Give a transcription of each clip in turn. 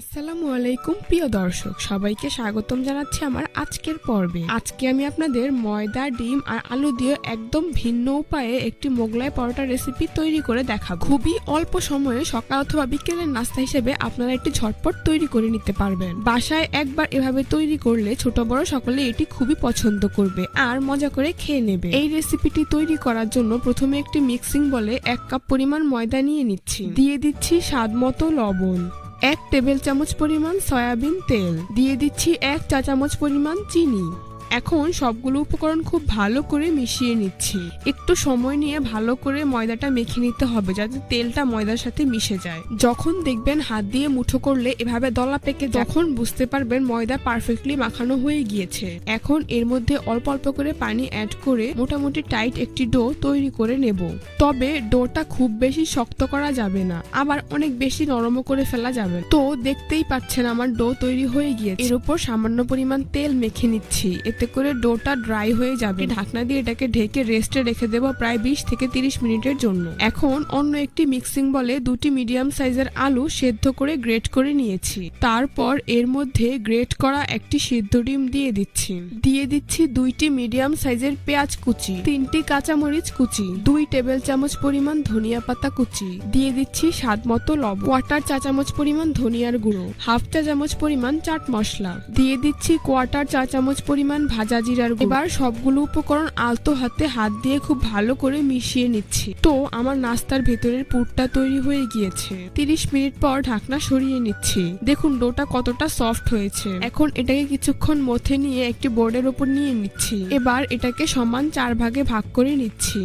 আসসালামু আলাইকুম, প্রিয় দর্শক। সবাইকে স্বাগতম জানাচ্ছি আমার আজকের পর্বে। আজকে আমি আপনাদের ময়দা, ডিম আর আলু দিয়ে একদম ভিন্ন উপায়ে একটি মোগলাই পরোটা রেসিপি তৈরি করে দেখাবো। খুবই অল্প সময়ে সকাল অথবা বিকেলের নাস্তা হিসেবে আপনারা একটি ঝটপট তৈরি করে নিতে পারবেন। বাসায় একবার এভাবে তৈরি করলে ছোট বড় সকলে এটি খুবই পছন্দ করবে আর মজা করে খেয়ে নেবে। এই রেসিপিটি তৈরি করার জন্য প্রথমে একটি মিক্সিং বলে এক কাপ পরিমাণ ময়দা নিয়ে নিচ্ছি। দিয়ে দিচ্ছি স্বাদ মতো লবণ। এক টেবিল চামচ পরিমাণ সয়াবিন তেল। দিয়ে দিচ্ছি এক চা চামচ পরিমাণ চিনি। এখন সবগুলো উপকরণ খুব ভালো করে মিশিয়ে নিচ্ছি। একটু সময় নিয়ে ভালো করে ময়দাটা মেখে নিতে হবে যাতে তেলটা ময়দার সাথে মিশে যায়। যখন দেখবেন হাত দিয়ে মুঠো করলে এভাবে দলা পেকে যখন বুঝতে পারবেন ময়দা পারফেক্টলি মাখানো হয়ে গিয়েছে। এখন এর মধ্যে অল্প অল্প করে পানি অ্যাড করে মোটামুটি টাইট একটি ডো তৈরি করে নেব। তবে ডোটা খুব বেশি শক্ত করা যাবে না, আবার অনেক বেশি নরমও করে ফেলা যাবে। তো দেখতেই পাচ্ছেন আমার ডো তৈরি হয়ে গিয়েছে। এর উপর সামান্য পরিমাণ তেল মেখে নিচ্ছি, এতে করে ডোটা ড্রাই হয়ে যাবে। ঢাকনা দিয়ে এটাকে ঢেকে রেস্টে রেখে দেবো প্রায় বিশ থেকে তিরিশ মিনিটের জন্য। এখন অন্য একটি মিক্সিং বলে দুটি মিডিয়াম সাইজের আলু সেদ্ধ করে গ্রেট করে নিয়েছি। তারপর এর মধ্যে গ্রেট করা একটি সিদ্ধ ডিম দিয়ে দিচ্ছি। দিয়ে দিচ্ছি দুইটি মিডিয়াম সাইজের পেঁয়াজ কুচি তিনটি কাঁচামরিচ কুচি দুই টেবিল চামচ পরিমাণ ধনিয়া পাতা কুচি দিয়ে দিচ্ছি স্বাদ মতো লবণ কোয়াটার চা চামচ পরিমাণ ধনিয়ার গুঁড়ো হাফ চা চামচ পরিমাণ চাট মশলা দিয়ে দিচ্ছি কোয়াটার চা চামচ পরিমাণ ভাজা জিরার এবার সবগুলো উপকরণ আলতো হাতে হাত দিয়ে খুব ভালো করে মিশিয়ে নিচ্ছি। তো আমার নাস্তার ভেতরের পুরটা তৈরি হয়ে গিয়েছে। তিরিশ মিনিট পর ঢাকনা সরিয়ে নিচ্ছি। দেখুন, ডোটা কতটা সফট হয়েছে। এখন এটাকে কিছুক্ষণ মথে নিয়ে একটি বোর্ডের উপর নিয়ে নিচ্ছি। এবার এটাকে সমান চার ভাগে ভাগ করে নিচ্ছি।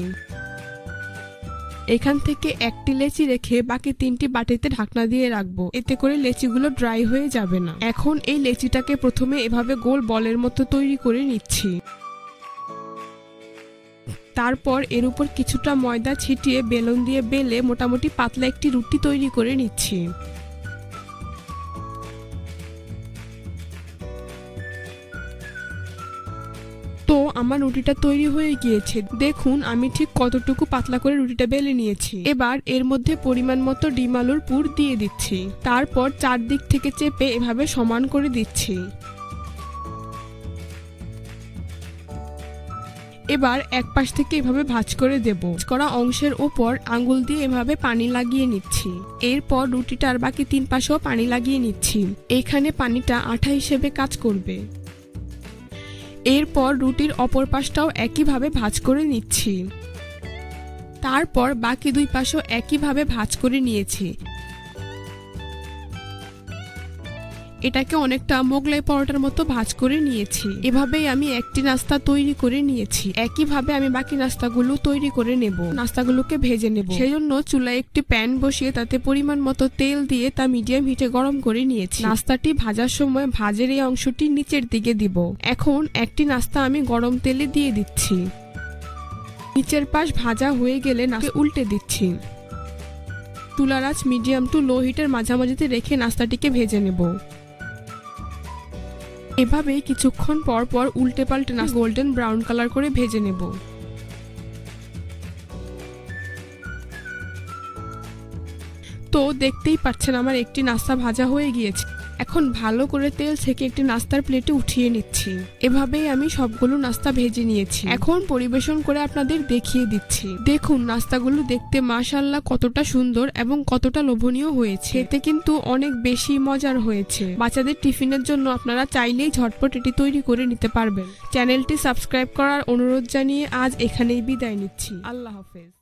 এখান থেকে একটি লেচি রেখে বাকি তিনটি বাটিতে ঢাকনা দিয়ে রাখব। এতে করে লেচিগুলো ড্রাই হয়ে যাবে না। এখন এই লেচিটাকে প্রথমে এভাবে গোল বলের মতো তৈরি করে নিচ্ছি। তারপর এর উপর কিছুটা ময়দা ছিটিয়ে বেলুন দিয়ে বেলে মোটামুটি পাতলা একটি রুটি তৈরি করে নিচ্ছি। তো আমার রুটিটা তৈরি হয়ে গিয়েছে। দেখুন, আমি ঠিক কতটুকু পাতলা করে রুটিটা বেলে নিয়েছি। এবার এর মধ্যে পরিমাণ মতো ডিম আলুর পুর দিয়ে দিচ্ছি। তারপর চারদিক থেকে চেপে এভাবে সমান করে দিচ্ছি। এবার এক পাশ থেকে এভাবে ভাঁজ করে দেব। করা অংশের ওপর আঙ্গুল দিয়ে এভাবে পানি লাগিয়ে নিচ্ছি। এরপর রুটিটার বাকি তিন পাশেও পানি লাগিয়ে নিচ্ছি। এখানে পানিটা আঠা হিসেবে কাজ করবে। এরপর রুটির অপর পাশটাও একইভাবে ভাজ করে নিচ্ছি। তারপর বাকি দুই পাশও একইভাবে ভাজ করে নিয়েছি। এটাকে অনেকটা মোগলাই পরোটার মতো ভাজ করে নিয়েছি। এভাবেই আমি একটি নাস্তা তৈরি করে নিয়েছি। একইভাবে আমি বাকি নাস্তাগুলো তৈরি করে নেব। নাস্তাগুলোকে ভেজে নেব। সেই জন্য চুলায় একটি প্যান বসিয়ে তাতে পরিমাণ মতো তেল দিয়ে তা মিডিয়াম হিটে গরম করে নিয়েছি। নাস্তাটি ভাজার সময় ভাজের এই অংশটি নিচের দিকে দিব। এখন একটি নাস্তা আমি গরম তেলে দিয়ে দিচ্ছি। নিচের পাশ ভাজা হয়ে গেলে নাকে উল্টে দিচ্ছি। তুলার আঁচ মিডিয়াম টু লো হিটের মাঝামাঝিতে রেখে নাস্তাটিকে ভেজে নেব। এভাবেই কিছুক্ষণ পর পর উল্টে পাল্টে না গোল্ডেন ব্রাউন কালার করে ভেজে নেব। তো দেখতেই পাচ্ছেন আমার একটি নাস্তা ভাজা হয়ে গিয়েছে। এখন ভালো করে তেল থেকে একটি নাস্তার প্লেটে উঠিয়ে নিচ্ছি। এভাবেই আমি সবগুলো নাস্তা ভেজে নিয়েছি। এখন পরিবেশন করে আপনাদের দেখিয়ে দিচ্ছি। দেখুন, নাস্তাগুলো দেখতে মাশাল্লাহ কতটা সুন্দর এবং কতটা লোভনীয় হয়েছে। এতে কিন্তু অনেক বেশি মজার হয়েছে। বাচ্চাদের টিফিনের জন্য আপনারা চাইলেই ঝটপট এটি তৈরি করে নিতে পারবেন। চ্যানেলটি সাবস্ক্রাইব করার অনুরোধ জানিয়ে আজ এখানেই বিদায় নিচ্ছি। আল্লাহ হাফেজ।